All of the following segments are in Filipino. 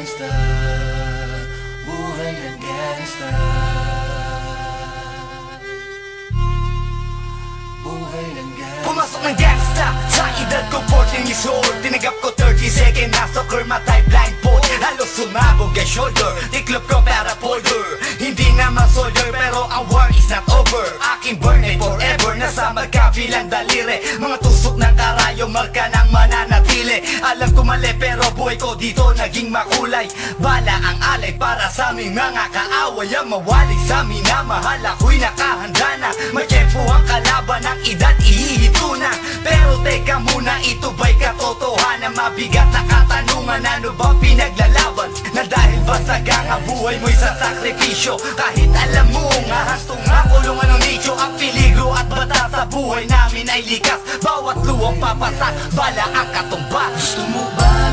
gangsta Buhay ng gangsta Buhay ng gangsta Pumasok ng gangsta Sa edad ko 14 years old. Tinagap ko 30 second na soccer matay blindfold Halos sumabog ang shoulder. Tiklop ko para folder. Hindi naman soldier pero ang war is not over. Aking burn ay forever. Nasa magkabilang daliri. Mga tusok ng karayo Marka ng mananatili Alam ko mali pero buhay ko dito naging makulay. Bala ang alay para sa aming mga kaaway. Ang mawali sa amin na mahal. Ako'y nakahanda na. May tempo ang kalaban ng edad teka muna ito ba'y katotohanan? Mabigat na katanungan ano ba pinaglalaban? Na dahil basag ang buhay mo'y sa sakripisyo? Kahit alam mo nga hastong nga kulungan ng nicho Ang peligro at bata sa buhay namin ay likas. Bawat luwang papasak, bala ang katumbas. Gusto mo ba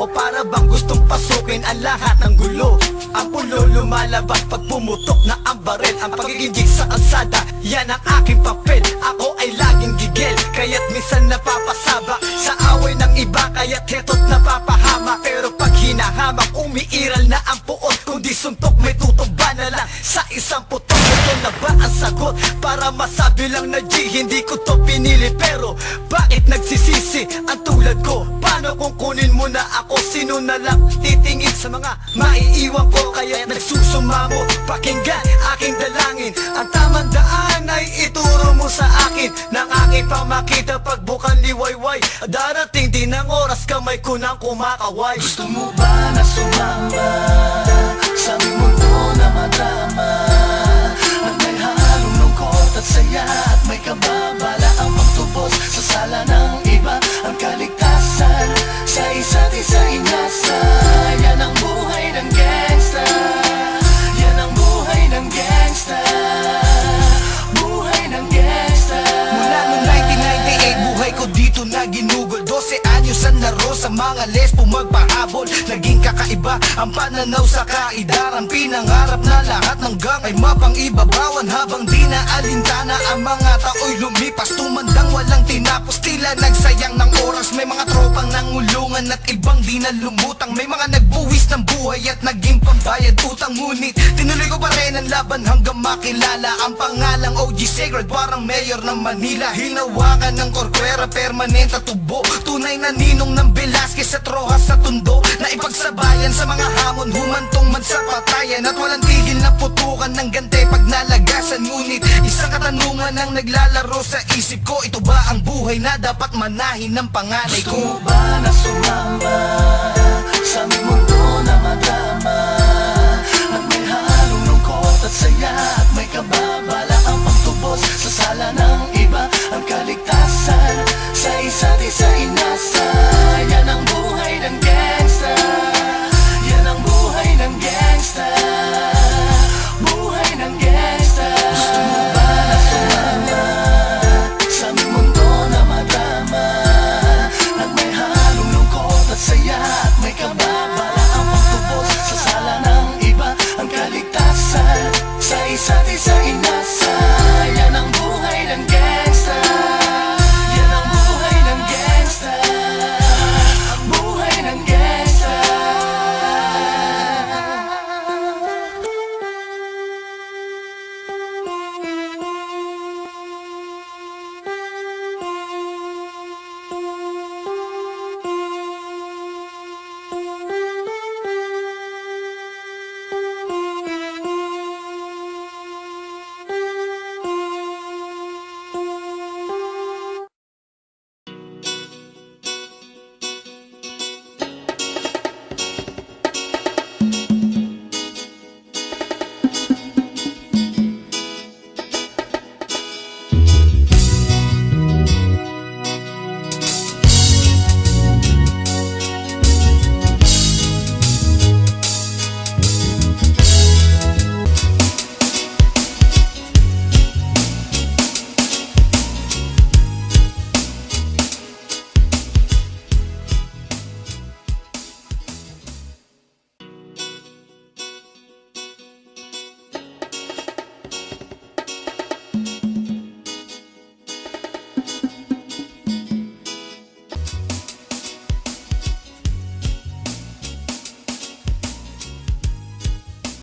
O para bang gustong pasukin ang lahat ng gulo? Ang pulo lumalabas pag pumutok na ang baril. Ang pagiging jig sa kalsada, yan ang aking papel. Ako ay laging gigil, kaya't minsan napapasaba. Sa away ng iba, kaya't heto't napapahama. Pero pag hinahamak, umiiral na ang puot. Kung di suntok, may tutumba na lang. Sa isang putok, ito na ba ang sagot? Para masabi lang na G, hindi ko to pinili. Pero bakit nagsisisi ang tulad ko? Paano kung kunin mo na ako? Sino na lang titingin sa mga maiiwan ko? Kaya nagsusumamo, pakinggan aking dalangin. Ang tamang daan ay ituro mo sa akin. Nang aking pamakita pagbukan liwayway. Darating din ang oras kamay ko nang kumakaway. Gusto mo ba na sumama Sa mundo na madama? At may halong lungkot at saya At may kababala ang pagtubos Sa sa mga lesbo magpahabol Naging kakaiba ang pananaw sa kaidaran Pinangarap na lahat ng gang ay mapangibabawan. Habang di na alintana ang mga tao'y lumipas Tumandang walang tinapos, tila nagsayang ng oras May mga tropang nangulungan at ibang di na lumutang May mga nagbuwis ng buhay at naging pambayad utang. Ngunit tinuloy ko pa rin ang laban hanggang makilala Ang pangalang OG Sacred. Parang mayor ng Manila Hinawakan ng korkwera permanent at tubo. Tunay na ninong ng Velasquez at Rojas sa tundo Na ipagsabayan sa mga hamon Humantong man sa patayan At walang tigil na putukan ng gante pag nalagasan. Ngunit isang katanungan ang naglalaro sa isip ko Ito ba ang buhay na dapat manahin ng panganay Gusto ko? mo ba na sumama Sa mundo na madama? At may halong lungkot at saya At may kababala may kababala ang pagtubos Sa sala ng iba Ang kaligtasan Sa isa't isa